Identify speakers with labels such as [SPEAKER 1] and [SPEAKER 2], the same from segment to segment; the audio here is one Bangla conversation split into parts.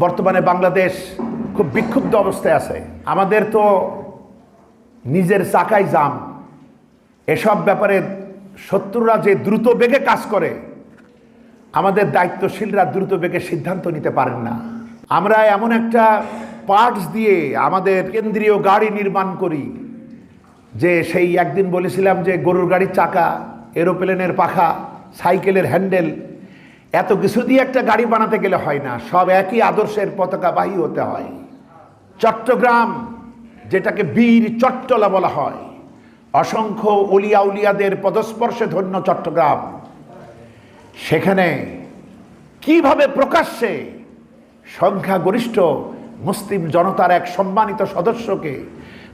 [SPEAKER 1] বর্তমানে বাংলাদেশ খুব বিক্ষুব্ধ অবস্থায় আছে। আমাদের তো নিজের চাকায় জাম। এসব ব্যাপারে শত্রুরা যে দ্রুত বেগে কাজ করে, আমাদের দায়িত্বশীলরা দ্রুত বেগে সিদ্ধান্ত নিতে পারেন না। আমরা এমন একটা পার্টস দিয়ে আমাদের কেন্দ্রীয় গাড়ি নির্মাণ করি, যে সেই একদিন বলেছিলাম যে গরুর গাড়ির চাকা এরোপ্লেনের পাখা সাইকেলের হ্যান্ডেল এত কিছু দিয়ে একটা গাড়ি বানাতে গেলে হয় না, সব একই আদর্শের পতাকাবাহী হতে হয়। চট্টগ্রাম, যেটাকে বীর চট্টলা বলা হয়, অসংখ্য অলিয়া উলিয়াদের পদস্পর্শে ধন্য চট্টগ্রাম। সেখানে কীভাবে প্রকাশ্যে সংখ্যাগরিষ্ঠ মুসলিম জনতার এক সম্মানিত সদস্যকে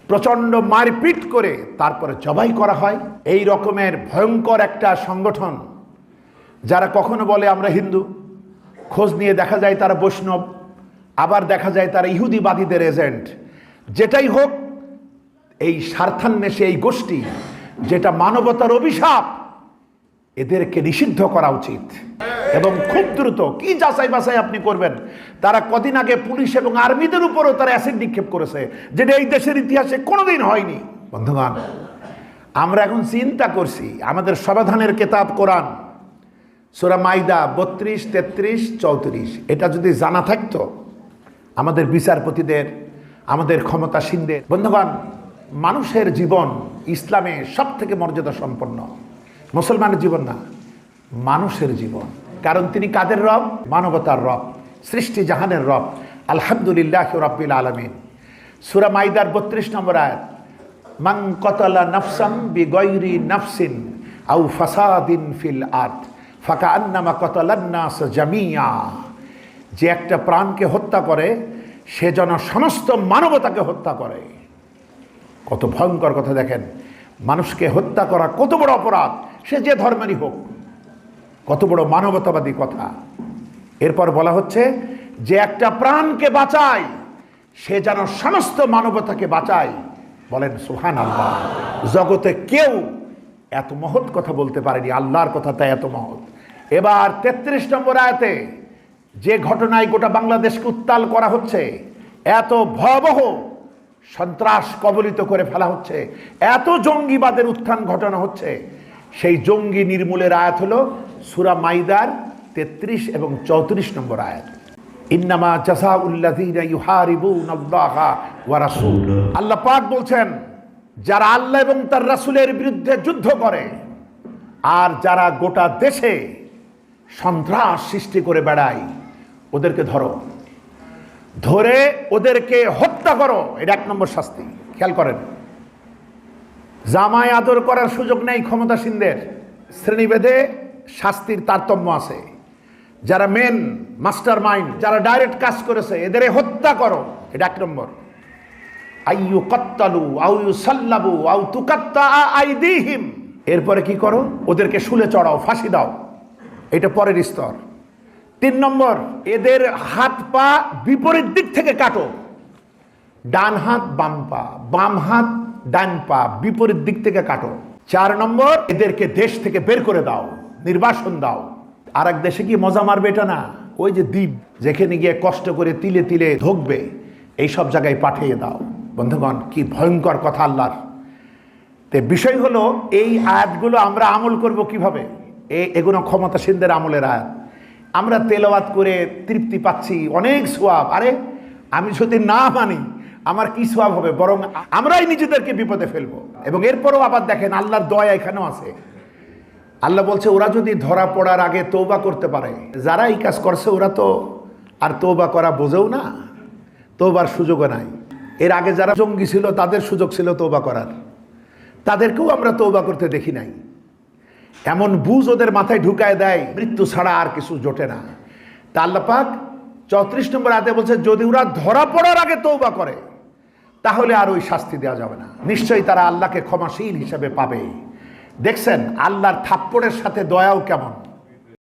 [SPEAKER 1] প্রচণ্ড মারপিট করে তারপরে জবাই করা হয়, এই রকমের ভয়ঙ্কর একটা সংগঠন যারা কখনো বলে আমরা হিন্দু, খোঁজ নিয়ে দেখা যায় তারা বৈষ্ণব, আবার দেখা যায় তারা ইহুদিবাদীদের এজেন্ট। যেটাই হোক, এই স্বার্থান্বেষে এই গোষ্ঠী, যেটা মানবতার অভিশাপ, এদেরকে নিষিদ্ধ করা উচিত। এবং খুব দ্রুত, কি যাচাই বাছাই আপনি করবেন? তারা কদিন আগে পুলিশ এবং আর্মিদের উপরও তারা অ্যাসিড নিক্ষেপ করেছে, যেটা এই দেশের ইতিহাসে কোনোদিন হয়নি। বন্ধুগণ, আমরা এখন চিন্তা করছি, আমাদের সমাধানের কেতাব কোরআন সুরা মাইদা বত্রিশ, তেত্রিশ, চৌত্রিশ। এটা যদি জানা থাকতো, আমাদের বিচারপতিদের, আমাদের ক্ষমতাসীনদের, বন্ধুগণ, মানুষের জীবন ইসলামে সব থেকে মর্যাদা সম্পন্ন। মুসলমানের জীবন না, মানুষের জীবন। কারণ তিনি কাদের রব? মানবতার রব, সৃষ্টি জাহানের রব। আলহামদুলিল্লাহ রব্বিল আলমিন। সুরা মাইদার বত্রিশ নম্বর আয়াত মাং কতলা নফসাম বি গৈরি নফসিন আউ ফাসাদিন ফিল আর্থ ফাঁকা আন্নামা কতলান্নাস জামিয়া। যে একটা প্রাণকে হত্যা করে, সে যেন সমস্ত মানবতাকে হত্যা করে। কত ভয়ঙ্কর কথা দেখেন। মানুষকে হত্যা করা কত বড় অপরাধ, সে যে ধর্মেরই হোক। কত বড় মানবতাবাদী কথা। এরপর বলা হচ্ছে, যে একটা প্রাণকে বাঁচায়, সে যেন সমস্ত মানবতাকে বাঁচায়। বলেন সুহান আল্লাহ জগতে কেউ এত মহৎ কথা বলতে পারেনি। আল্লাহর কথা তাই এত মহৎ। এবার তেত্রিশ নম্বর আয়াতে যে ঘটনায় গোটা বাংলাদেশকে উত্তাল করা হচ্ছে, এত ভয়াবহ সন্ত্রাস কবলিত করে ফেলা হচ্ছে, এত জঙ্গিবাদের উত্থান ঘটনা হচ্ছে, সেই জঙ্গি নির্মূলের আয়াত হলো সুরা মাইদার তেত্রিশ এবং চৌত্রিশ নম্বর আয়াত। ইন্নামা জাসা উল্লাযীনা ইউহারিবুন আল্লাহা ওয়া রাসূল। আল্লাহ পাক বলছেন, যারা আল্লাহ এবং তার রাসূলের বিরুদ্ধে যুদ্ধ করে, আর যারা গোটা দেশে সন্ত্রাস সৃষ্টি করে বেড়ায় ওদেরকে ধরো। ধরে ওদেরকে হত্যা করো। এটা এক নম্বর শাস্তি। খেয়াল করেন। জামায় আদর করার সুযোগ নেই ক্ষমতাসীনদের। শ্রেণীভেদে শাস্তির তারতম্য আছে। যারা মেন মাস্টার মাইন্ড যারা ডাইরেক্ট কাজ করেছে, এদের হত্যা করো। এটা এক নম্বর। আইয়ু কত্তালু আউ ইউ সাল্লাবু আউ তুকাত্তা আইদিহিম। এরপরে কি করো? ওদেরকে শুলে চড়াও, ফাঁসি দাও। এটা পরের স্তর। তিন নম্বর, এদের হাত পা বিপরীত দিক থেকে কাটো। ডান হাত, বাম পা। বাম হাত, ডান পা বিপরীত দিক থেকে কাটো। চার নম্বর, এদেরকে দেশ থেকে বের করে দাও, নির্বাসন দাও। আর এক দেশে কি মজা মারবে এটা না? ওই যে দ্বীপ, যেখানে গিয়ে কষ্ট করে তিলে তিলে ধকবে এই সব জায়গায় পাঠিয়ে দাও। বন্ধুগণ, কি ভয়ঙ্কর কথা আল্লাহর। তে বিষয় হলো, এই আয়াতগুলো আমরা আমল করব কীভাবে? এগুলো ক্ষমতাসীনদের আমলের আয়াত। আমরা তেলাওয়াত করে তৃপ্তি পাচ্ছি, অনেক সোয়াব। আরে, আমি যদি না মানি, আমার কি সোয়াব হবে? বরং আমরাই নিজেদেরকে বিপদে ফেলব। এবং এরপরও আবার দেখেন, আল্লাহর দয়া এখানেও আছে। আল্লাহ বলছে, ওরা যদি ধরা পড়ার আগে তৌবা করতে পারে যারা এই কাজ করছে ওরা তো আর তৌবা করা বোঝেও না। তৌবার সুযোগও নাই। এর আগে যারা জঙ্গি ছিল, তাদের সুযোগ ছিল তৌবা করার। তাদেরকেও আমরা তৌবা করতে দেখি নাই। এমন বুঝ ওদের মাথায় ঢুকায় দেয়, মৃত্যু ছাড়া আর কিছু জোটে না। তাল্লাপাক চৌত্রিশ নম্বর আতে বলছে, যদি ওরা ধরা পড়ার আগে তৌবা করে, তাহলে আর ওই শাস্তি দেওয়া যাবে না। নিশ্চয়ই তারা আল্লাহকে ক্ষমাশীল হিসেবে পাবে। দেখছেন, আল্লাহর থাপ্পড়ের সাথে দয়াও কেমন?